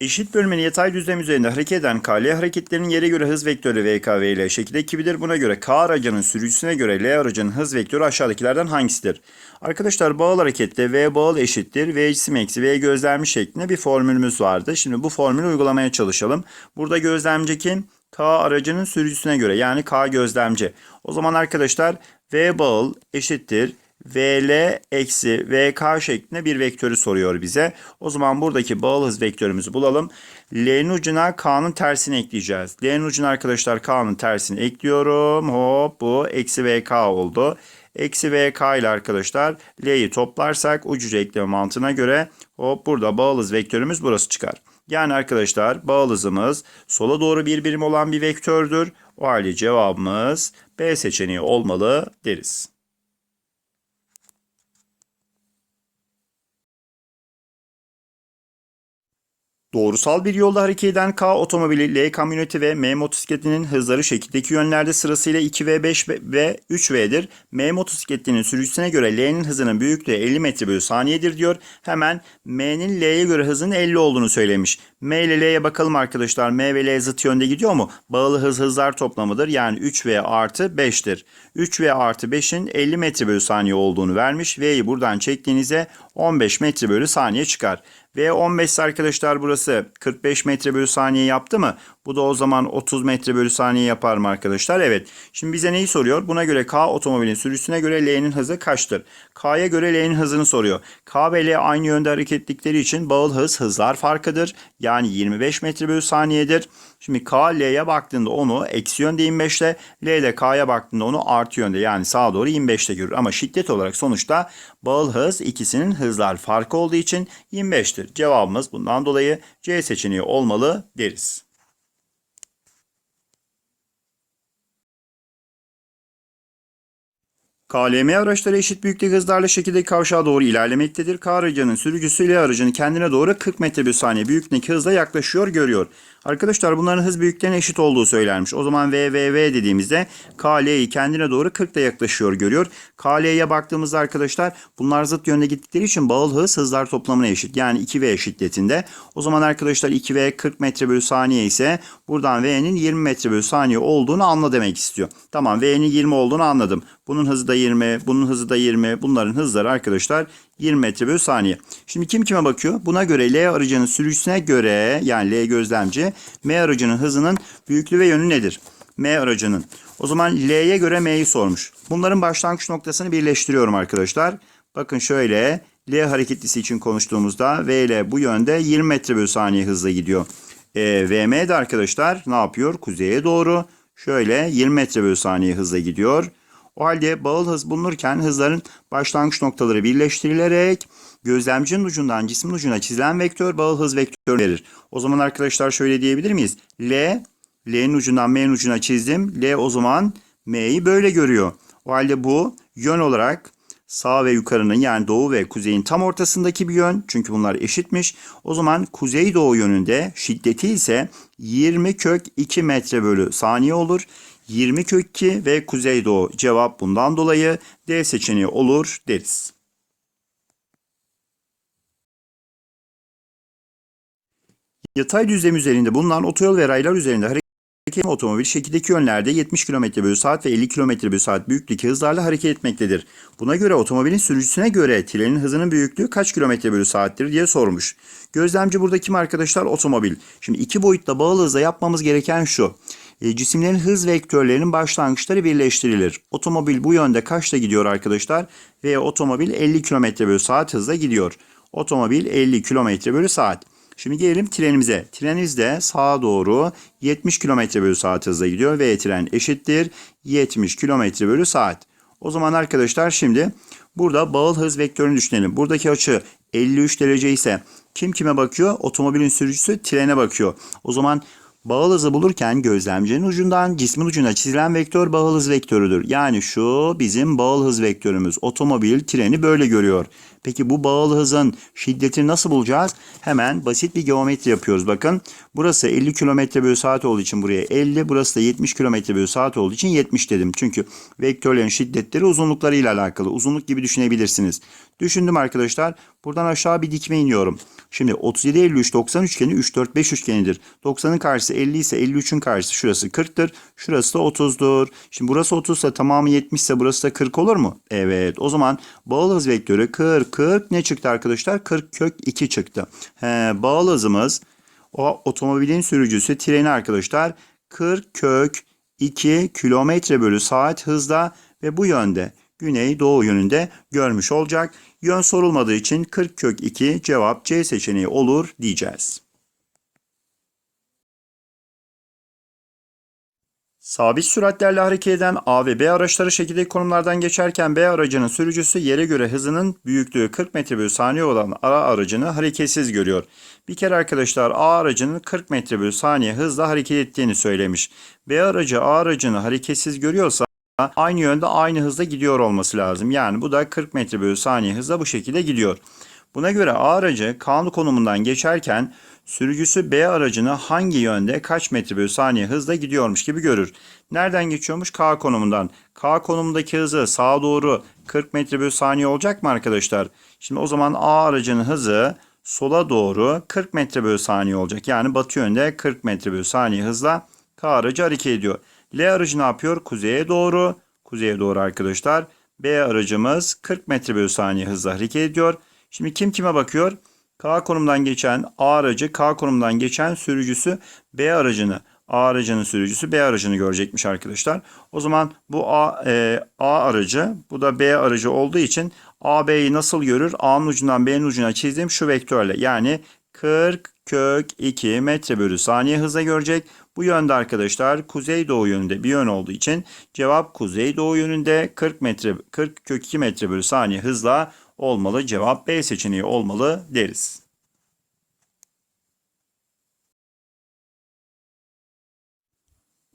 Eşit bölmenin yatay düzlem üzerinde hareket eden K, L hareketlerinin yere göre hız vektörü VKV ile şekilde 2'dir. Buna göre K aracının sürücüsüne göre L aracının hız vektörü aşağıdakilerden hangisidir? Arkadaşlar bağıl harekette V bağıl eşittir. V cisim eksi V gözlemci şeklinde bir formülümüz vardı. Şimdi bu formülü uygulamaya çalışalım. Burada gözlemci kim? K aracının sürücüsüne göre yani K gözlemci. O zaman arkadaşlar V bağıl eşittir. VL eksi VK şeklinde bir vektörü soruyor bize. O zaman buradaki bağıl hız vektörümüzü bulalım. L'nin ucuna K'nın tersini ekleyeceğiz. L'nin ucuna arkadaşlar K'nın tersini ekliyorum. Hop bu eksi VK oldu. Eksi VK ile arkadaşlar L'yi toplarsak ucucu ekleme mantığına göre hop burada bağıl hız vektörümüz burası çıkar. Yani arkadaşlar bağıl hızımız sola doğru bir birim olan bir vektördür. O halde cevabımız B seçeneği olmalı deriz. Doğrusal bir yolda hareket eden K otomobili, L kamyoneti ve M motosikletinin hızları şekildeki yönlerde sırasıyla 2V, 5 ve 3V'dir. M motosikletinin sürücüsüne göre L'nin hızının büyüklüğü 50 metre bölü saniyedir diyor. Hemen M'nin L'ye göre hızının 50 olduğunu söylemiş. M ile L'ye bakalım arkadaşlar. M ve L zıt yönde gidiyor mu? Bağlı hız hızlar toplamıdır. Yani 3V artı 5'tir. 3V artı 5'in 50 metre bölü saniye olduğunu vermiş. V'yi buradan çektiğinizde 15 metre bölü saniye çıkar. Ve 15 arkadaşlar burası 45 metre bölü saniye yaptı mı? Bu da o zaman 30 metre bölü saniye yapar mı arkadaşlar? Evet. Şimdi bize neyi soruyor? Buna göre K otomobilin sürücüsüne göre L'nin hızı kaçtır? K'ya göre L'nin hızını soruyor. K ve L aynı yönde hareket ettikleri için bağıl hız hızlar farkıdır. Yani 25 metre bölü saniyedir. Şimdi K L'ye baktığında onu eksi yönde 25'te, L ile K'ya baktığında onu artı yönde yani sağa doğru 25'te görür. Ama şiddet olarak sonuçta bağıl hız ikisinin hızlar farkı olduğu için 25'tir. Cevabımız bundan dolayı C seçeneği olmalı deriz. KLM araçları eşit büyüklük hızlarla şekilde kavşağa doğru ilerlemektedir. K aracının sürücüsü L aracının kendine doğru 40 metre bir saniye büyüklükteki hızla yaklaşıyor görüyor. Arkadaşlar bunların hız büyüklüklerine eşit olduğu söylenmiş. O zaman V, V, V dediğimizde K, L'yi kendine doğru 40 da yaklaşıyor görüyor. K, L'ye baktığımızda arkadaşlar bunlar zıt yönde gittikleri için bağıl hız hızlar toplamına eşit. Yani 2V şiddetinde. O zaman arkadaşlar 2V 40 metre bölü saniye ise buradan V'nin 20 metre bölü saniye olduğunu anla demek istiyor. Tamam V'nin 20 olduğunu anladım. Bunun hızı da 20, bunun hızı da 20. Bunların hızları arkadaşlar 20 metre bölü saniye. Şimdi kim kime bakıyor? Buna göre L aracının sürücüsüne göre yani L gözlemci M aracının hızının büyüklüğü ve yönü nedir? M aracının. O zaman L'ye göre M'yi sormuş. Bunların başlangıç noktasını birleştiriyorum arkadaşlar. Bakın şöyle L hareketlisi için konuştuğumuzda V ile bu yönde 20 metre bölü saniye hızla gidiyor. E, VM de arkadaşlar ne yapıyor? Kuzeye doğru şöyle 20 metre bölü saniye hızla gidiyor. O halde bağıl hız bulunurken hızların başlangıç noktaları birleştirilerek gözlemcinin ucundan cismin ucuna çizilen vektör bağıl hız vektörü verir. O zaman arkadaşlar şöyle diyebilir miyiz? L, L'nin ucundan M'nin ucuna çizdim. L o zaman M'yi böyle görüyor. O halde bu yön olarak sağ ve yukarının yani doğu ve kuzeyin tam ortasındaki bir yön. Çünkü bunlar eşitmiş. O zaman kuzey doğu yönünde şiddeti ise 20 kök 2 metre bölü saniye olur. 20 kök 2 ve kuzeydoğu cevap bundan dolayı D seçeneği olur deriz. Yatay düzlem üzerinde bulunan otoyol ve raylar üzerinde hareket eden otomobil şekildeki yönlerde 70 km bölü saat ve 50 km bölü saat büyüklükteki hızlarla hareket etmektedir. Buna göre otomobilin sürücüsüne göre trenin hızının büyüklüğü kaç kilometre bölü saattir diye sormuş. Gözlemci burada kim arkadaşlar? Otomobil. Şimdi iki boyutla bağlı hızla yapmamız gereken şu. E, cisimlerin hız vektörlerinin başlangıçları birleştirilir. Otomobil bu yönde kaçta gidiyor arkadaşlar? Ve otomobil 50 km bölü saat hızla gidiyor. Otomobil 50 km bölü saat. Şimdi gelelim trenimize. Trenimiz de sağa doğru 70 km bölü saat hızla gidiyor ve tren eşittir 70 km bölü saat. O zaman arkadaşlar şimdi burada bağıl hız vektörünü düşünelim. Buradaki açı 53 derece ise kim kime bakıyor? Otomobilin sürücüsü trene bakıyor. O zaman Bağıl hızı bulurken gözlemcinin ucundan cismin ucuna çizilen vektör bağıl hız vektörüdür. Yani şu bizim bağıl hız vektörümüz. Otomobil treni böyle görüyor. Peki bu bağıl hızın şiddetini nasıl bulacağız? Hemen basit bir geometri yapıyoruz. Bakın burası 50 km bölü saat olduğu için buraya 50. Burası da 70 km bölü saat olduğu için 70 dedim. Çünkü vektörlerin şiddetleri uzunluklarıyla alakalı. Uzunluk gibi düşünebilirsiniz. Düşündüm arkadaşlar. Buradan aşağı bir dikme iniyorum. Şimdi 37 53 90 üçgeni 3 4 5 üçgenidir. 90'ın karşısı 50 ise 53'ün karşısı şurası 40'tır. Şurası da 30'dur. Şimdi burası 30 ise tamamı 70 ise burası da 40 olur mu? Evet. O zaman bağıl hız vektörü 40 40 ne çıktı arkadaşlar? 40 kök 2 çıktı. He, bağıl hızımız o otomobilin sürücüsü treni arkadaşlar 40 kök 2 kilometre bölü saat hızla ve bu yönde güney doğu yönünde görmüş olacak. Yön sorulmadığı için 40 kök 2 cevap C seçeneği olur diyeceğiz. Sabit süratlerle hareket eden A ve B araçları şekildeki konumlardan geçerken B aracının sürücüsü yere göre hızının büyüklüğü 40 metre bölü saniye olan A aracını hareketsiz görüyor. Bir kere arkadaşlar A aracının 40 metre bölü saniye hızla hareket ettiğini söylemiş. B aracı A aracını hareketsiz görüyorsa aynı yönde aynı hızda gidiyor olması lazım. Yani bu da 40 metre bölü saniye hızla bu şekilde gidiyor. Buna göre A aracı kanun konumundan geçerken sürücüsü B aracını hangi yönde kaç metre bölü saniye hızla gidiyormuş gibi görür. Nereden geçiyormuş? K konumundan. K konumundaki hızı sağa doğru 40 metre bölü saniye olacak mı arkadaşlar? Şimdi o zaman A aracının hızı sola doğru 40 metre bölü saniye olacak. Yani batı yönde 40 metre bölü saniye hızla K aracı hareket ediyor. L aracı ne yapıyor? Kuzeye doğru. Kuzeye doğru arkadaşlar. B aracımız 40 metre bölü saniye hızla hareket ediyor. Şimdi kim kime bakıyor? K konumdan geçen A aracı, K konumdan geçen sürücüsü B aracını, A aracının sürücüsü B aracını görecekmiş arkadaşlar. O zaman bu A, e, A aracı, bu da B aracı olduğu için A B'yi nasıl görür? A'nın ucundan B'nin ucuna çizdiğim şu vektörle yani 40 kök 2 metre bölü saniye hızla görecek. Bu yönde arkadaşlar kuzey doğu yönünde bir yön olduğu için cevap kuzey doğu yönünde 40 metre 40 kök 2 metre bölü saniye hızla olmalı. Cevap B seçeneği olmalı deriz.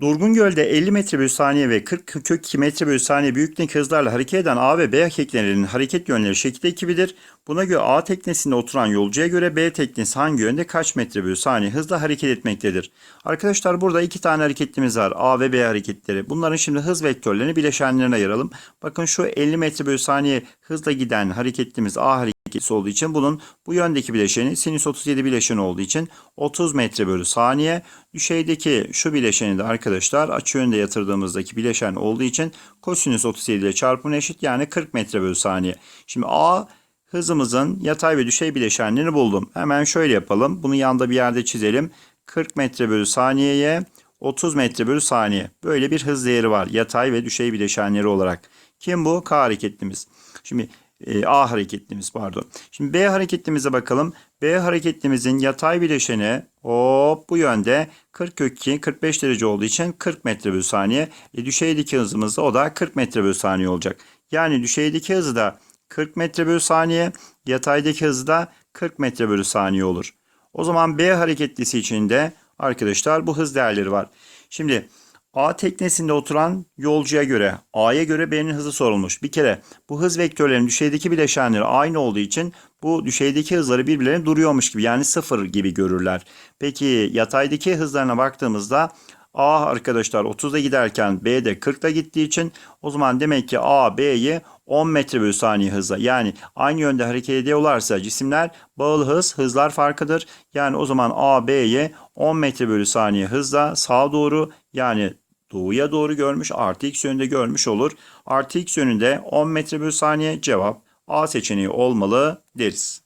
Durgun Göl'de 50 metre bölü saniye ve 40 kök 2 metre bölü saniye büyüklüğündeki hızlarla hareket eden A ve B teknelerinin hareket yönleri şekilde ekibidir. Buna göre A teknesinde oturan yolcuya göre B teknesi hangi yönde kaç metre bölü saniye hızla hareket etmektedir? Arkadaşlar burada iki tane hareketimiz var. A ve B hareketleri. Bunların şimdi hız vektörlerini bileşenlerine ayıralım. Bakın şu 50 metre bölü saniye hızla giden hareketimiz A hareketi olduğu için bunun bu yöndeki bileşeni sinüs 37 bileşeni olduğu için 30 metre bölü saniye. Düşeydeki şu bileşeni de arkadaşlar açı yönde yatırdığımızdaki bileşen olduğu için kosinüs 37 ile çarpımına eşit yani 40 metre bölü saniye. Şimdi A hızımızın yatay ve düşey bileşenlerini buldum. Hemen şöyle yapalım. Bunu yanda bir yerde çizelim. 40 metre bölü saniyeye 30 metre bölü saniye. Böyle bir hız değeri var. Yatay ve düşey bileşenleri olarak. Kim bu? K hareketlimiz. Şimdi e, A hareketlimiz pardon. Şimdi B hareketlimize bakalım. B hareketlimizin yatay bileşeni hop bu yönde 40 kök 2 45 derece olduğu için 40 metre bölü saniye. E, düşeydeki hızımız da o da 40 metre bölü saniye olacak. Yani düşeydeki hızı da 40 metre bölü saniye, yataydaki hızı da 40 metre bölü saniye olur. O zaman B hareketlisi için de arkadaşlar bu hız değerleri var. Şimdi A teknesinde oturan yolcuya göre A'ya göre B'nin hızı sorulmuş. Bir kere bu hız vektörlerinin düşeydeki bileşenleri aynı olduğu için bu düşeydeki hızları birbirlerine duruyormuş gibi yani sıfır gibi görürler. Peki yataydaki hızlarına baktığımızda A arkadaşlar 30'da giderken B de 40'da gittiği için o zaman demek ki A B'yi 10 metre bölü saniye hızla yani aynı yönde hareket ediyorlarsa cisimler bağlı hız hızlar farkıdır. Yani o zaman A B'ye 10 metre bölü saniye hızla sağa doğru yani doğuya doğru görmüş artı x yönünde görmüş olur. Artı x yönünde 10 metre bölü saniye cevap A seçeneği olmalı deriz.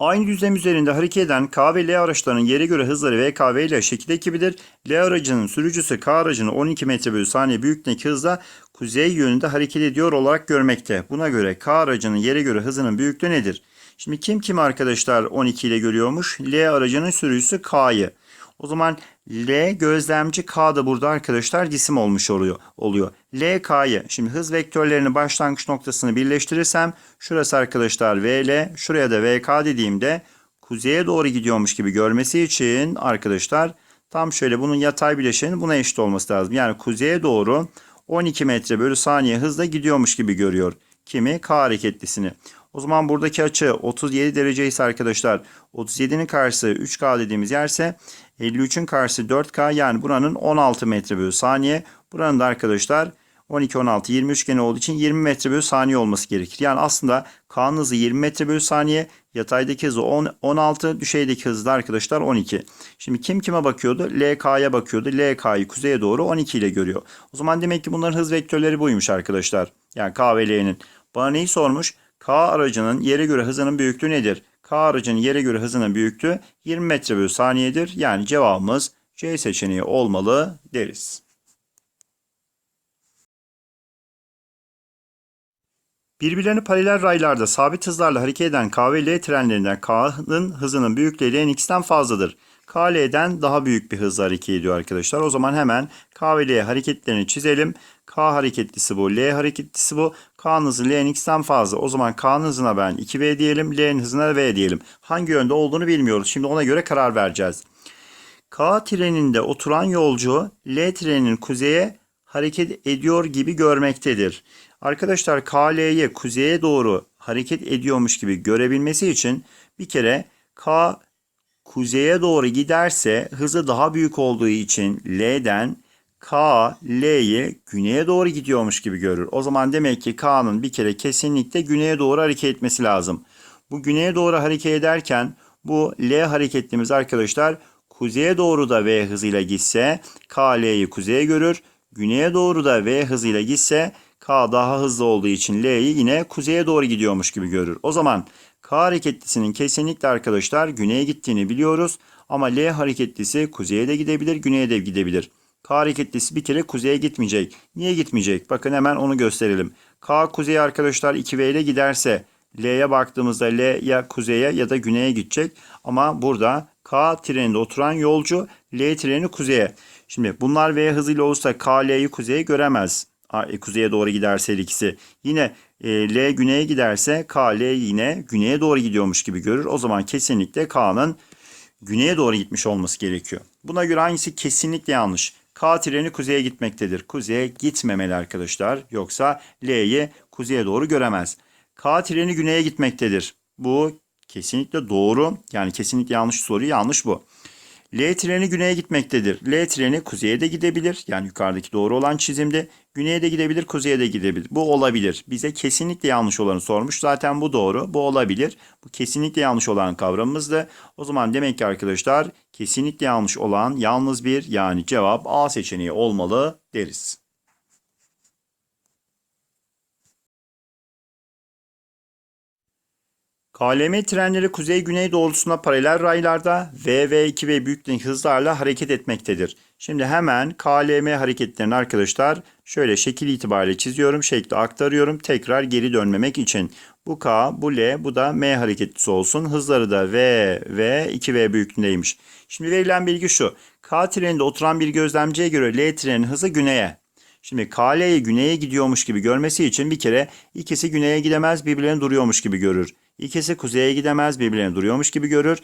Aynı düzlem üzerinde hareket eden K ve L araçlarının yere göre hızları VKV ile şekil ekibidir. L aracının sürücüsü K aracını 12 metre bölü saniye büyüklüğündeki hızla kuzey yönünde hareket ediyor olarak görmekte. Buna göre K aracının yere göre hızının büyüklüğü nedir? Şimdi kim kim arkadaşlar 12 ile görüyormuş? L aracının sürücüsü K'yı. O zaman L gözlemci K da burada arkadaşlar cisim olmuş oluyor. oluyor. L K'yı şimdi hız vektörlerinin başlangıç noktasını birleştirirsem şurası arkadaşlar VL şuraya da VK dediğimde kuzeye doğru gidiyormuş gibi görmesi için arkadaşlar tam şöyle bunun yatay bileşenin buna eşit olması lazım. Yani kuzeye doğru 12 metre bölü saniye hızla gidiyormuş gibi görüyor. Kimi? K hareketlisini. O zaman buradaki açı 37 derece ise arkadaşlar 37'nin karşısı 3K dediğimiz yerse 53'ün karşısı 4K yani buranın 16 metre bölü saniye. Buranın da arkadaşlar 12, 16, 20 üçgeni olduğu için 20 metre bölü saniye olması gerekir. Yani aslında K'nın hızı 20 metre bölü saniye. Yataydaki hızı 10, 16, düşeydeki hızı da arkadaşlar 12. Şimdi kim kime bakıyordu? LK'ya bakıyordu. LK'yı kuzeye doğru 12 ile görüyor. O zaman demek ki bunların hız vektörleri buymuş arkadaşlar. Yani K ve L'nin. Bana neyi sormuş? K aracının yere göre hızının büyüklüğü nedir? K aracının yere göre hızının büyüklüğü 20 metre bölü saniyedir. Yani cevabımız C seçeneği olmalı deriz. Birbirlerine paralel raylarda sabit hızlarla hareket eden K ve L trenlerinden K'nın hızının büyüklüğü L'nin fazladır. K L'den daha büyük bir hızla hareket ediyor arkadaşlar. O zaman hemen K ve L hareketlerini çizelim. K hareketlisi bu, L hareketlisi bu. K'nın hızı L'nin fazla. O zaman K'nın hızına ben 2V diyelim, L'nin hızına V diyelim. Hangi yönde olduğunu bilmiyoruz. Şimdi ona göre karar vereceğiz. K treninde oturan yolcu L treninin kuzeye hareket ediyor gibi görmektedir. Arkadaşlar KL'ye kuzeye doğru hareket ediyormuş gibi görebilmesi için bir kere K kuzeye doğru giderse hızı daha büyük olduğu için L'den K L'yi güneye doğru gidiyormuş gibi görür. O zaman demek ki K'nın bir kere kesinlikle güneye doğru hareket etmesi lazım. Bu güneye doğru hareket ederken bu L hareketlimiz arkadaşlar kuzeye doğru da V hızıyla gitse K L'yi kuzeye görür. Güneye doğru da V hızıyla gitse K daha hızlı olduğu için L'yi yine kuzeye doğru gidiyormuş gibi görür. O zaman K hareketlisinin kesinlikle arkadaşlar güneye gittiğini biliyoruz. Ama L hareketlisi kuzeye de gidebilir, güneye de gidebilir. K hareketlisi bir kere kuzeye gitmeyecek. Niye gitmeyecek? Bakın hemen onu gösterelim. K kuzeye arkadaşlar 2V ile giderse L'ye baktığımızda L ya kuzeye ya da güneye gidecek. Ama burada K treninde oturan yolcu L treni kuzeye. Şimdi bunlar V hızıyla olursa K L'yi kuzeye göremez. A- Kuzeye doğru giderse ikisi. Yine e, L güneye giderse K L yine güneye doğru gidiyormuş gibi görür. O zaman kesinlikle K'nın güneye doğru gitmiş olması gerekiyor. Buna göre hangisi kesinlikle yanlış? K treni kuzeye gitmektedir. Kuzeye gitmemeli arkadaşlar. Yoksa L'yi kuzeye doğru göremez. K treni güneye gitmektedir. Bu kesinlikle doğru. Yani kesinlikle yanlış soru yanlış bu. L treni güneye gitmektedir. L treni kuzeye de gidebilir. Yani yukarıdaki doğru olan çizimde. Güneye de gidebilir, kuzeye de gidebilir. Bu olabilir. Bize kesinlikle yanlış olanı sormuş. Zaten bu doğru. Bu olabilir. Bu kesinlikle yanlış olan kavramımızdı. O zaman demek ki arkadaşlar kesinlikle yanlış olan yalnız bir yani cevap A seçeneği olmalı deriz. KLM trenleri kuzey-güney doğrultusunda paralel raylarda V ve 2 ve büyüklük hızlarla hareket etmektedir. Şimdi hemen KLM hareketlerini arkadaşlar şöyle şekil itibariyle çiziyorum. Şekli aktarıyorum. Tekrar geri dönmemek için. Bu K, bu L, bu da M hareketlisi olsun. Hızları da V ve 2V büyüklüğündeymiş. Şimdi verilen bilgi şu. K treninde oturan bir gözlemciye göre L trenin hızı güneye. Şimdi KL'yi güneye gidiyormuş gibi görmesi için bir kere ikisi güneye gidemez birbirlerini duruyormuş gibi görür. İkisi kuzeye gidemez birbirlerini duruyormuş gibi görür.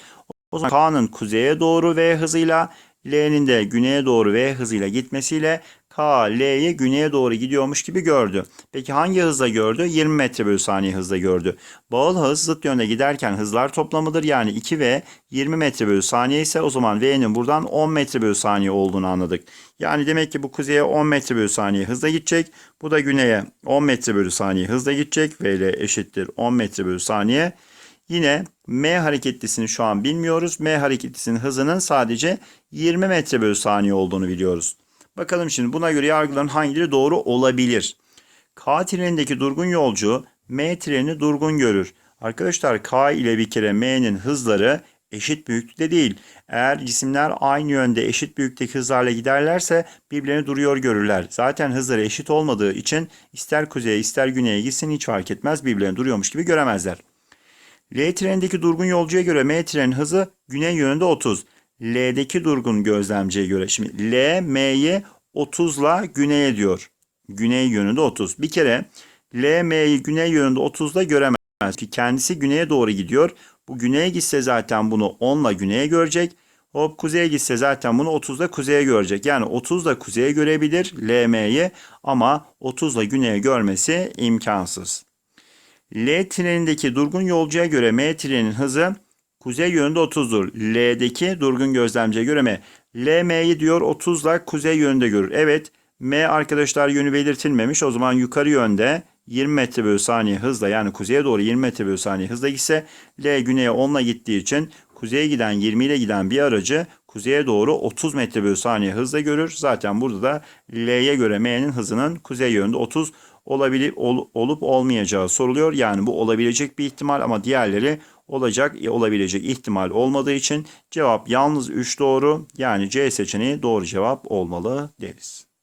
O zaman K'nın kuzeye doğru V hızıyla L'nin de güneye doğru V hızıyla gitmesiyle K, L'yi güneye doğru gidiyormuş gibi gördü. Peki hangi hızla gördü? 20 metre bölü saniye hızla gördü. Bağıl hız zıt yönde giderken hızlar toplamıdır. Yani 2V 20 metre bölü saniye ise o zaman V'nin buradan 10 metre bölü saniye olduğunu anladık. Yani demek ki bu kuzeye 10 metre bölü saniye hızla gidecek. Bu da güneye 10 metre bölü saniye hızla gidecek. V ile eşittir 10 metre bölü saniye. Yine M hareketlisini şu an bilmiyoruz. M hareketlisinin hızının sadece 20 metre bölü saniye olduğunu biliyoruz. Bakalım şimdi buna göre yargıların hangileri doğru olabilir? K trenindeki durgun yolcu M trenini durgun görür. Arkadaşlar K ile bir kere M'nin hızları eşit büyüklükte değil. Eğer cisimler aynı yönde eşit büyüklükteki hızlarla giderlerse birbirlerini duruyor görürler. Zaten hızları eşit olmadığı için ister kuzeye ister güneye gitsin hiç fark etmez birbirlerini duruyormuş gibi göremezler. L trenindeki durgun yolcuya göre M trenin hızı güney yönünde 30. L'deki durgun gözlemciye göre. Şimdi L, M'yi 30'la güneye diyor. Güney yönünde 30. Bir kere L, M'yi güney yönünde 30'la göremez. Ki kendisi güneye doğru gidiyor. Bu güneye gitse zaten bunu 10'la güneye görecek. Hop kuzeye gitse zaten bunu 30'da kuzeye görecek. Yani 30'da kuzeye görebilir LM'yi ama 30'la güneye görmesi imkansız. L trenindeki durgun yolcuya göre M trenin hızı kuzey yönünde 30'dur. L'deki durgun gözlemciye göre M. LM'yi diyor 30'la kuzey yönünde görür. Evet M arkadaşlar yönü belirtilmemiş. O zaman yukarı yönde 20 metre bölü saniye hızla yani kuzeye doğru 20 metre bölü saniye hızla gitse L güneye 10 ile gittiği için kuzeye giden 20 ile giden bir aracı kuzeye doğru 30 metre bölü saniye hızla görür. Zaten burada da L'ye göre M'nin hızının kuzey yönünde 30 olabilir ol- olup olmayacağı soruluyor. Yani bu olabilecek bir ihtimal ama diğerleri olacak e, olabilecek ihtimal olmadığı için cevap yalnız 3 doğru. Yani C seçeneği doğru cevap olmalı deriz.